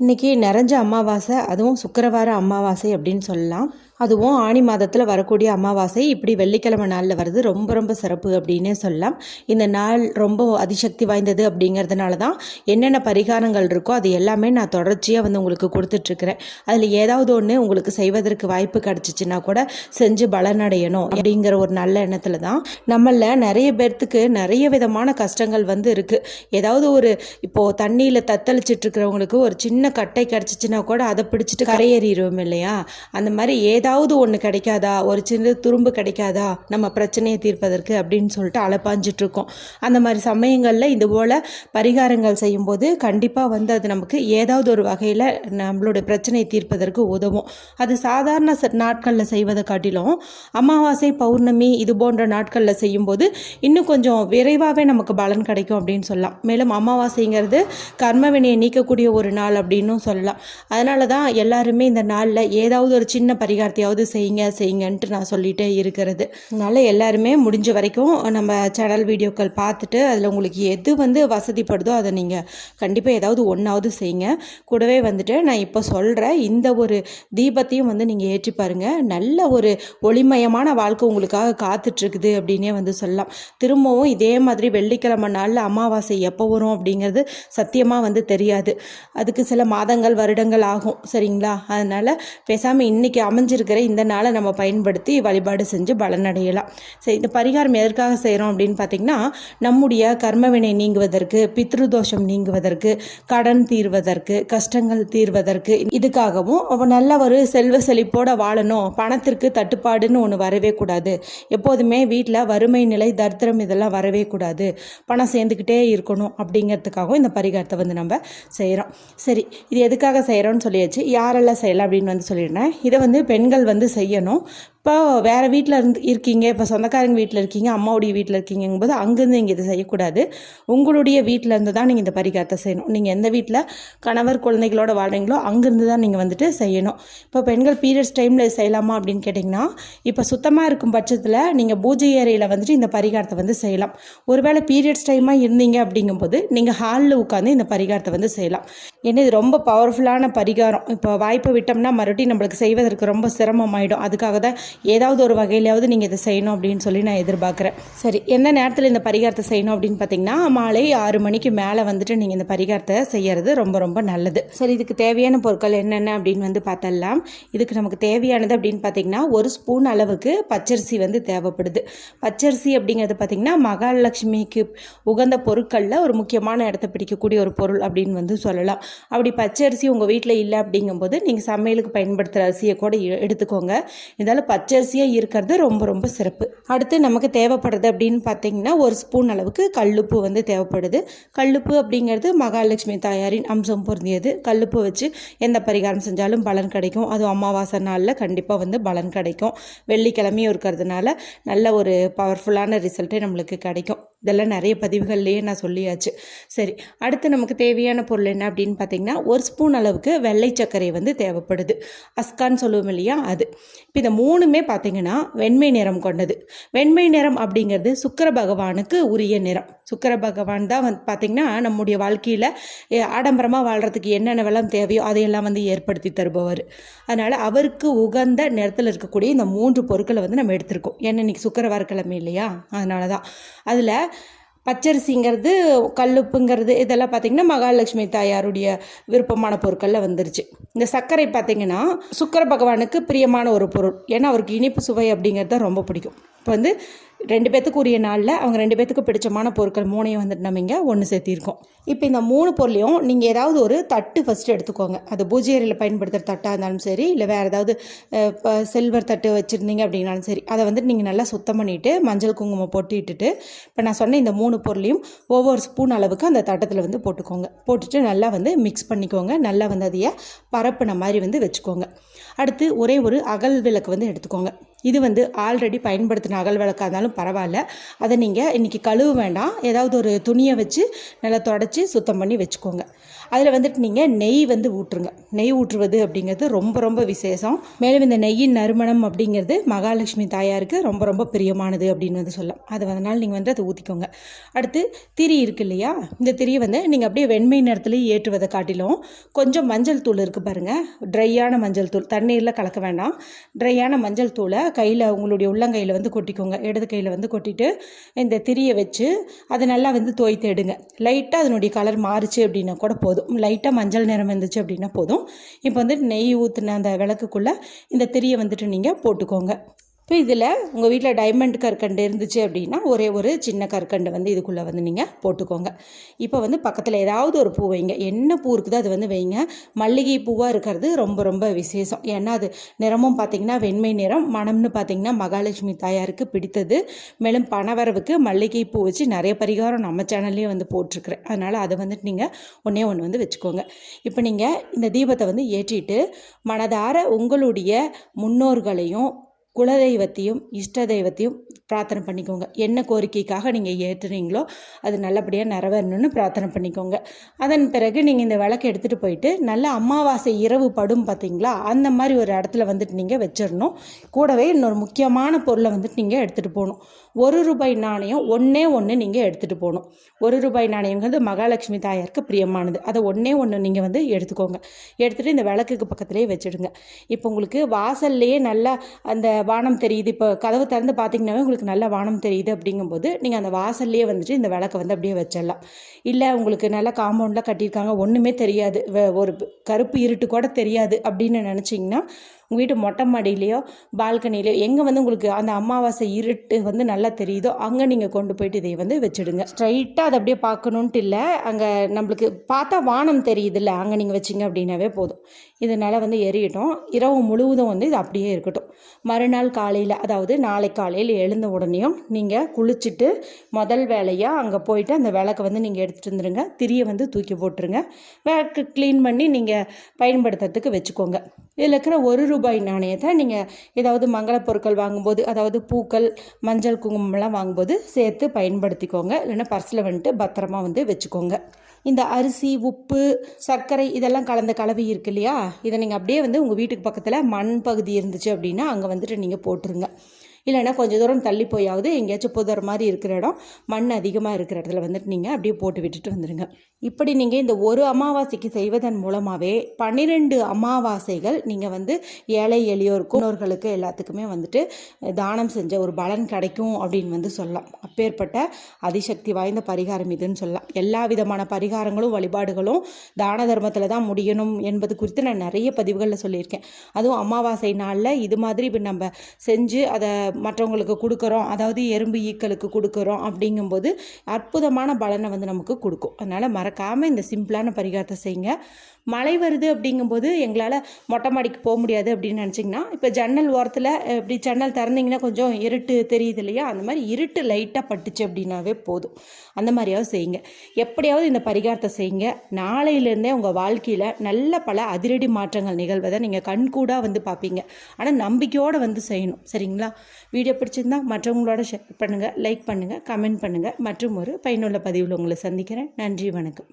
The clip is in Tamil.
இன்றைக்கி நிறைஞ்ச அமாவாசை அதுவும் சுக்கிரவார அமாவாசை அப்படின்னு சொல்லலாம். அதுவும் ஆணி மாதத்தில் வரக்கூடிய அமாவாசை இப்படி வெள்ளிக்கிழமை நாளில் வருது ரொம்ப ரொம்ப சிறப்பு அப்படின்னே சொல்லலாம். இந்த நாள் ரொம்ப அதிசக்தி வாய்ந்தது அப்படிங்கிறதுனால தான் என்னென்ன பரிகாரங்கள் இருக்கோ அது எல்லாமே நான் தொடர்ச்சியாக வந்து உங்களுக்கு கொடுத்துட்ருக்குறேன். அதில் ஏதாவது ஒன்று உங்களுக்கு செய்வதற்கு வாய்ப்பு கிடச்சிச்சின்னா கூட செஞ்சு பலனடையணும் அப்படிங்கிற ஒரு நல்ல எண்ணத்தில் தான் நம்மளில் நிறைய பேர்த்துக்கு நிறைய விதமான கஷ்டங்கள் வந்து இருக்குது ஏதாவது ஒரு இப்போது தண்ணியில் தத்தளிச்சிட்ருக்கிறவங்களுக்கு ஒரு சின்ன கட்டை கிடச்சிச்சின்னா கூட அதை பிடிச்சிட்டு கரையேறிடுவோம் இல்லையா? அந்த மாதிரி ஏதாவது ஒன்று கிடைக்காதா? ஒரு சின்ன துரும்பு கிடைக்காதா? நம்ம பிரச்சனையை தீர்ப்பதற்கு அப்படின்னு சொல்லிட்டு அலப்பாஞ்சிட்ருக்கோம் அந்த மாதிரி சமயங்களில் இது போல் பரிகாரங்கள் செய்யும்போது கண்டிப்பாக வந்து அது நமக்கு ஏதாவது ஒரு வகையில் நம்மளோட பிரச்சனையை தீர்ப்பதற்கு உதவும். அது சாதாரண நாட்களில் செய்வதை காட்டிலும் அமாவாசை பௌர்ணமி இது போன்ற நாட்களில் செய்யும்போது இன்னும் கொஞ்சம் விரைவாகவே நமக்கு பலன் கிடைக்கும் அப்படின்னு சொல்லலாம். மேலும் அமாவாசைங்கிறது கர்மவினையை நீக்கக்கூடிய ஒரு நாள் அப்படின்னும் சொல்லலாம். அதனால தான் எல்லாருமே இந்த நாளில் ஏதாவது ஒரு சின்ன பரிகாரத்தையாவது செய்யுங்க செய்யுங்கன்ட்டு நான் சொல்லிட்டே இருக்கிறது. அதனால எல்லாருமே முடிஞ்ச வரைக்கும் நம்ம சேனல் வீடியோக்கள் பார்த்துட்டு அதில் உங்களுக்கு எது வந்து வசதிப்படுதோ அதை நீங்கள் கண்டிப்பாக ஏதாவது ஒன்றாவது செய்யுங்க. கூடவே வந்துட்டு நான் இப்போ சொல்கிற இந்த ஒரு தீபத்தையும் வந்து நீங்கள் ஏற்றி பாருங்கள் நல்ல ஒரு ஒளிமயமான வாழ்க்கை உங்களுக்காக காத்துட்ருக்குது அப்படின்னே வந்து சொல்லலாம். திரும்பவும் இதே மாதிரி வெள்ளிக்கிழமை நாளில் அமாவாசை எப்போ வரும் அப்படிங்கிறது சத்தியமாக வந்து தெரியாது. அதுக்கு சில மாதங்கள் வருடங்கள் ஆகும். சரிங்களா? அதனால் பேசாமல் இன்றைக்கி அமைஞ்சிருக்கிற இந்த நாளை நம்ம பயன்படுத்தி வழிபாடு செஞ்சு பலனடையலாம் சரி இந்த பரிகாரம் எதற்காக செய்கிறோம் அப்படின்னு பார்த்திங்கன்னா நம்முடைய கர்மவினை நீங்குவதற்கு பித்ருதோஷம் நீங்குவதற்கு கடன் தீர்வதற்கு கஷ்டங்கள் தீர்வதற்கு இதுக்காகவும் நல்ல ஒரு செல்வ செழிப்போட வாழணும். பணத்திற்கு தட்டுப்பாடுன்னு ஒன்று வரவே கூடாது. எப்போதுமே வீட்டில் வறுமை நிலை தரித்திரம் இதெல்லாம் வரவே கூடாது. பணம் சேர்ந்துக்கிட்டே இருக்கணும் அப்படிங்கிறதுக்காகவும் இந்த பரிகாரத்தை வந்து நம்ம செய்கிறோம் சரி இது எதுக்காக செய்கிறோன்னு சொல்லியாச்சு யாரெல்லாம் செய்யலாம் அப்படின்னு வந்து சொல்லியிருந்தேன். இதை வந்து பெண்கள் வந்து செய்யணும். இப்போ வேறு வீட்டில் இருந்து இருக்கீங்க இப்போ சொந்தக்காரங்க வீட்டில் இருக்கீங்க அம்மாவுடைய வீட்டில் இருக்கீங்கும்போது அங்கேருந்து நீங்கள் இதை செய்யக்கூடாது. உங்களுடைய வீட்டில் இருந்து தான் நீங்கள் இந்த பரிகாரத்தை செய்யணும். நீங்கள் எந்த வீட்டில் கணவர் குழந்தைகளோட வாழ்றீங்களோ அங்கேருந்து தான் நீங்கள் வந்துட்டு செய்யணும். இப்போ பெண்கள் பீரியட்ஸ் டைமில் செய்யலாமா அப்படின்னு கேட்டிங்கன்னா இப்போ சுத்தமாக இருக்கும் பட்சத்தில் நீங்கள் பூஜை ஏரியில் வந்துட்டு இந்த பரிகாரத்தை வந்து செய்யலாம். ஒருவேளை பீரியட்ஸ் டைமாக இருந்தீங்க அப்படிங்கும்போது நீங்கள் ஹாலில் உட்காந்து இந்த பரிகாரத்தை வந்து செய்யலாம். ஏன்னா இது ரொம்ப பவர்ஃபுல்லான பரிகாரம். இப்போ வாய்ப்பு விட்டோம்னா மறுபடியும் நம்மளுக்கு செய்வதற்கு ரொம்ப சிரமமாயிடும். அதுக்காக தான் ஏதாவது ஒரு வகையிலாவது நீங்கள் இதை செய்யணும் அப்படின்னு சொல்லி நான் எதிர்பார்க்குறேன். சரி எந்த நேரத்தில் இந்த பரிகாரத்தை செய்யணும் அப்படின்னு பார்த்தீங்கன்னா மாலை ஆறு மணிக்கு மேலே வந்துட்டு நீங்கள் இந்த பரிகாரத்தை செய்யறது ரொம்ப ரொம்ப நல்லது. சரி இதுக்கு தேவையான பொருட்கள் என்னென்ன அப்படின்னு வந்து பார்த்தலாம் இதுக்கு நமக்கு தேவையானது அப்படின்னு பார்த்தீங்கன்னா ஒரு ஸ்பூன் அளவுக்கு பச்சரிசி வந்து தேவைப்படுது. பச்சரிசி அப்படிங்கிறது பார்த்தீங்கன்னா மகாலட்சுமிக்கு உகந்த பொருட்களில் ஒரு முக்கியமான இடத்த பிடிக்கக்கூடிய ஒரு பொருள் அப்படின்னு வந்து சொல்லலாம். அப்படி பச்சரிசி உங்கள் வீட்டில் இல்லை அப்படிங்கும்போது நீங்கள் சமையலுக்கு பயன்படுத்துகிற அரிசியை கூட எ- எடுத்துக்கோங்க. இருந்தாலும் பச்சரிசியாக இருக்கிறது ரொம்ப ரொம்ப சிறப்பு. அடுத்து நமக்கு தேவைப்படுறது அப்படின்னு பார்த்தீங்கன்னா ஒரு ஸ்பூன் அளவுக்கு கல்லுப்பு வந்து தேவைப்படுது. கல்லுப்பு அப்படிங்கிறது மகாலட்சுமி தாயாரின் அம்சம் பொருந்தியது. கல்லுப்பு வச்சு எந்த பரிகாரம் செஞ்சாலும் பலன் கிடைக்கும். அதுவும் அமாவாசை நாளில் கண்டிப்பாக வந்து பலன் கிடைக்கும். வெள்ளிக்கிழமையும் இருக்கிறதுனால நல்ல ஒரு பவர்ஃபுல்லான ரிசல்ட்டே நம்மளுக்கு கிடைக்கும். இதெல்லாம் நிறைய பதிவுகள்லேயே நான் சொல்லியாச்சு. சரி அடுத்து நமக்கு தேவையான பொருள் என்ன அப்படின்னு பார்த்தீங்கன்னா ஒரு ஸ்பூன் அளவுக்கு வெள்ளை சர்க்கரை வந்து தேவைப்படுது. அஸ்கான்னு சொல்லுவோம் இல்லையா அது. இப்போ இந்த மூணுமே பார்த்தீங்கன்னா வெண்மை நிறம் கொண்டது. வெண்மை நிறம் அப்படிங்கிறது சுக்கர பகவானுக்கு உரிய நிறம். சுக்கர பகவான் தான் வந்து பார்த்திங்கன்னா நம்முடைய வாழ்க்கையில் ஆடம்பரமாக வாழ்கிறதுக்கு என்னென்ன தேவையோ அதையெல்லாம் வந்து ஏற்படுத்தி தருபவர். அதனால் அவருக்கு உகந்த நிறத்தில் இருக்கக்கூடிய இந்த மூன்று பொருட்களை வந்து நம்ம எடுத்திருக்கோம். ஏன்னா இன்னைக்கு சுக்கரவாரக்கிழமை இல்லையா அதனால தான் அதில் பச்சரிசிங்கிறது கல்லுப்புங்கிறது இதெல்லாம் பார்த்திங்கன்னா மகாலட்சுமி தாயாருடைய விருப்பமான பொருட்களில் வந்துருச்சு. இந்த சர்க்கரை பார்த்திங்கன்னா சுக்கர பகவானுக்கு பிரியமான ஒரு பொருள். ஏன்னா அவருக்கு இனிப்பு சுவை அப்படிங்கிறது தான் ரொம்ப பிடிக்கும். இப்போ வந்து ரெண்டு பேத்துக்கு உரிய நாளில் அவங்க ரெண்டு பேத்துக்கு பிடிச்சமான பொருட்கள் மூணையும் வந்துட்டு நம்ம இங்கே ஒன்று சேர்த்திருக்கோம். இப்போ இந்த மூணு பொருளையும் நீங்கள் ஏதாவது ஒரு தட்டு ஃபஸ்ட்டு எடுத்துக்கோங்க. அது பூஜை அறையில் பயன்படுத்துகிற தட்டாக இருந்தாலும் சரி இல்லை வேறு ஏதாவது சில்வர் தட்டு வச்சுருந்தீங்க அப்படின்னாலும் சரி அதை வந்துட்டு நீங்கள் நல்லா சுத்தம் பண்ணிவிட்டு மஞ்சள் குங்குமம் போட்டு இட்டுட்டு இப்போ நான் சொன்ன இந்த மூணு பொருளையும் ஒவ்வொரு ஸ்பூன் அளவுக்கு அந்த தட்டத்தில் வந்து போட்டுக்கோங்க. போட்டுட்டு நல்லா வந்து மிக்ஸ் பண்ணிக்கோங்க. நல்லா வந்து அதைய பரப்புன மாதிரி வந்து வச்சுக்கோங்க. அடுத்து ஒரே ஒரு அகல் விளக்கு வந்து எடுத்துக்கோங்க. இது வந்து ஆல்ரெடி பயன்படுத்தின அகல் விளக்காக இருந்தாலும் இருந்தாலும் பரவாயில்ல. அதை நீங்கள் இன்றைக்கி கழுவ வேண்டாம். ஏதாவது ஒரு துணியை வச்சு நல்லா தொடச்சி சுத்தம் பண்ணி வச்சுக்கோங்க. அதில் வந்துட்டு நீங்கள் நெய் வந்து ஊற்றுருங்க நெய் ஊற்றுவது அப்படிங்கிறது ரொம்ப ரொம்ப விசேஷம். மேலும் இந்த நெய்யின் நறுமணம் அப்படிங்கிறது மகாலட்சுமி தாயாருக்கு ரொம்ப ரொம்ப பிரியமானது அப்படின்னு வந்து சொல்லலாம். அது அதனால் நீங்கள் வந்து அதை ஊற்றிக்கோங்க அடுத்து திரி இருக்கு இல்லையா? இந்த திரியை வந்து நீங்கள் அப்படியே வெண்மை நேரத்துலேயே ஏற்றுவதை காட்டிலும் கொஞ்சம் மஞ்சள் தூள் இருக்குது பாருங்கள் ட்ரையான மஞ்சள் தூள். தண்ணீரில் கலக்க வேண்டாம். ட்ரையான மஞ்சள் தூளை கையில் உங்களுடைய உள்ளங்கையில் வந்து கொட்டிக்கோங்க. இடது கையில் வந்து கொட்டிட்டு இந்த திரியை வச்சு அதை நல்லா வந்து தோய்த்து எடுங்க. லைட்டாக அதனுடைய கலர் மாறுச்சு அப்படின்னா கூட போதும். லைட்டாக மஞ்சள் நிறம் இருந்துச்சு அப்படின்னா போதும். இப்போ வந்து நெய் ஊற்றின அந்த விளக்குக்குள்ளே இந்த திரியை வந்துட்டு நீங்கள் போட்டுக்கோங்க. இப்போ இதில் உங்கள் வீட்டில் டைமண்ட் கற்கண்டு இருந்துச்சு அப்படின்னா ஒரே ஒரு சின்ன கற்கண்டு வந்து இதுக்குள்ளே வந்து நீங்கள் போட்டுக்கோங்க. இப்போ வந்து பக்கத்தில் ஏதாவது ஒரு பூ வைங்க. என்ன பூ இருக்குதோ அது வந்து வைங்க. மல்லிகை பூவாக இருக்கிறது ரொம்ப ரொம்ப விசேஷம். ஏன்னா அது நிறமும் பார்த்திங்கன்னா வெண்மை நிறம் மனம்னு பார்த்திங்கன்னா மகாலட்சுமி தாயாருக்கு பிடித்தது. மேலும் பணவரவுக்கு மல்லிகை பூ வச்சு நிறைய பரிகாரம் நம்ம சேனல்லையும் வந்து போட்டிருக்கிறேன். அதனால் அதை வந்துட்டு நீங்கள் ஒன்றே ஒன்று வந்து வச்சுக்கோங்க. இப்போ நீங்கள் இந்த தீபத்தை வந்து ஏற்றிட்டு மனதார உங்களுடைய முன்னோர்களையும் குலதெய்வத்தையும் இஷ்ட தெய்வத்தையும் பிரார்த்தனை பண்ணிக்கோங்க. என்ன கோரிக்கைக்காக நீங்கள் ஏற்றுறீங்களோ அது நல்லபடியாக நிறைவேறணும்னு பிரார்த்தனை பண்ணிக்கோங்க. அதன் பிறகு நீங்கள் இந்த விளக்கு எடுத்துகிட்டு போயிட்டு நல்ல அமாவாசை இரவு படும் பார்த்தீங்களா அந்த மாதிரி ஒரு இடத்துல வந்துட்டு நீங்கள் வச்சிடணும். கூடவே இன்னொரு முக்கியமான பொருளை வந்துட்டு நீங்கள் எடுத்துகிட்டு போகணும். ஒரு ரூபாய் நாணயம் ஒன்றே ஒன்று நீங்கள் எடுத்துகிட்டு போகணும். ஒரு ரூபாய் நாணயங்கிறது மகாலட்சுமி தாயாருக்கு பிரியமானது. அதை ஒன்றே ஒன்று நீங்கள் வந்து எடுத்துக்கோங்க. எடுத்துகிட்டு இந்த விளக்குக்கு பக்கத்துலேயே வச்சுடுங்க. இப்போ உங்களுக்கு வாசல்லையே நல்லா அந்த வானம் தெரியுது. இப்போ கதவு திறந்து பார்த்தீங்கன்னாவே உங்களுக்கு நல்ல வானம் தெரியுது அப்படிங்கும்போது நீங்கள் அந்த வாசல்லையே வந்துட்டு இந்த விளக்கை வந்து அப்படியே வச்சிடலாம். இல்லை உங்களுக்கு நல்ல காம்பவுண்டில் கட்டியிருக்காங்க. ஒன்றுமே தெரியாது. வ- ஒரு கருப்பு இருட்டு கூட தெரியாது அப்படின்னு நினச்சிங்கன்னா உங்கள் வீட்டு மொட்டை மாடியிலையோ பால்கனிலையோ எங்கே வந்து உங்களுக்கு அந்த அமாவாசை இருட்டு வந்து நல்லா தெரியுதோ அங்கே நீங்கள் கொண்டு போயிட்டு இதை வந்து வச்சுடுங்க. ஸ்ட்ரைட்டாக அதை அப்படியே பார்க்கணுன்ட்டு இல்லை. அங்கே நம்மளுக்கு பார்த்தா வானம் தெரியுதுல்ல அங்கே நீங்கள் வச்சிங்க அப்படின்னாவே போதும். இதனால் வந்து எரியட்டும். இரவு முழுவதும் வந்து இது அப்படியே இருக்கட்டும். மறுநாள் காலையில் அதாவது நாளை காலையில் எழுந்த உடனேயும் நீங்கள் குளிச்சுட்டு முதல் வேலையாக அங்கே போயிட்டு அந்த விளக்கை வந்து நீங்கள் எடுத்துகிட்டு வந்துடுங்க திரியை வந்து தூக்கி போட்டுருங்க. விளக்கு க்ளீன் பண்ணி நீங்கள் பயன்படுத்துறதுக்கு வச்சுக்கோங்க. இதில் இருக்கிற ஒரு ரூபாய் நாணயத்தை நீங்கள் ஏதாவது மங்கள பொருட்கள் வாங்கும்போது அதாவது பூக்கள் மஞ்சள் குங்குமம்லாம் வாங்கும்போது சேர்த்து பயன்படுத்திக்கோங்க. இல்லைன்னா பர்ஸில் வந்துட்டு பத்திரமா வந்து வச்சுக்கோங்க. இந்த அரிசி உப்பு சர்க்கரை இதெல்லாம் கலந்த கலவை இருக்கு இல்லையா? இதை நீங்கள் அப்படியே வந்து உங்கள் வீட்டுக்கு பக்கத்தில் மண் பகுதி இருந்துச்சு அப்படின்னா அங்கே வந்துட்டு நீங்கள் போட்டுருங்க. இல்லைன்னா கொஞ்சம் தூரம் தள்ளி போயாவது எங்கேயாச்சும் புதர் மாதிரி இருக்கிற இடம் மண் அதிகமாக இருக்கிற இடத்துல வந்துட்டு நீங்கள் அப்படியே போட்டு விட்டுட்டு வந்துடுங்க இப்படி நீங்கள் இந்த ஒரு அமாவாசைக்கு செய்வதன் மூலமாகவே பன்னிரெண்டு அமாவாசைகள் நீங்கள் வந்து ஏழை எளியோருக்கும் முன்னோர்களுக்கு எல்லாத்துக்குமே வந்துட்டு தானம் செஞ்ச ஒரு பலன் கிடைக்கும் அப்படின்னு வந்து சொல்லலாம். அப்பேற்பட்ட அதிசக்தி வாய்ந்த பரிகாரம் இதுன்னு சொல்லலாம். எல்லா விதமான பரிகாரங்களும் வழிபாடுகளும் தான தர்மத்தில் தான் முடியணும் என்பது குறித்து நான் நிறைய பதிவுகளில் சொல்லியிருக்கேன். அதுவும் அமாவாசை நாளில் இது மாதிரி இப்போ நம்ம செஞ்சு அதை மற்றவங்களுக்கு கொடுக்குறோம் அதாவது எறும்பு ஈக்களுக்கு கொடுக்குறோம் அப்படிங்கும்போது அற்புதமான பலனை வந்து நமக்கு கொடுக்கும். அதனால் மறக்காமல் இந்த சிம்பிளான பரிகாரத்தை செய்யுங்க மழை வருது அப்படிங்கும்போது எங்களால் மொட்டை மாடிக்கு போக முடியாது அப்படின்னு நினச்சிங்கன்னா இப்போ ஜன்னல் ஓரத்தில் இப்படி ஜன்னல் திறந்தீங்கன்னா கொஞ்சம் இருட்டு தெரியுது இல்லையா? அந்த மாதிரி இருட்டு லைட்டாக பட்டுச்சு அப்படின்னாவே போதும். அந்த மாதிரியாவது செய்யுங்க. எப்படியாவது இந்த பரிகாரத்தை செய்யுங்க. நாளையிலேருந்தே உங்கள் வாழ்க்கையில் நல்ல பல அதிரடி மாற்றங்கள் நிகழ்வதை நீங்கள் கண்கூடாக வந்து பார்ப்பீங்க ஆனால் நம்பிக்கையோடு வந்து செய்யணும். சரிங்களா? வீடியோ பிடிச்சிருந்தா மற்றவங்களோட ஷேர் பண்ணுங்கள் லைக் பண்ணுங்கள் கமெண்ட் பண்ணுங்கள் மற்றும் ஒரு பயனுள்ள பதிவில் உங்களை சந்திக்கிறேன். நன்றி வணக்கம்.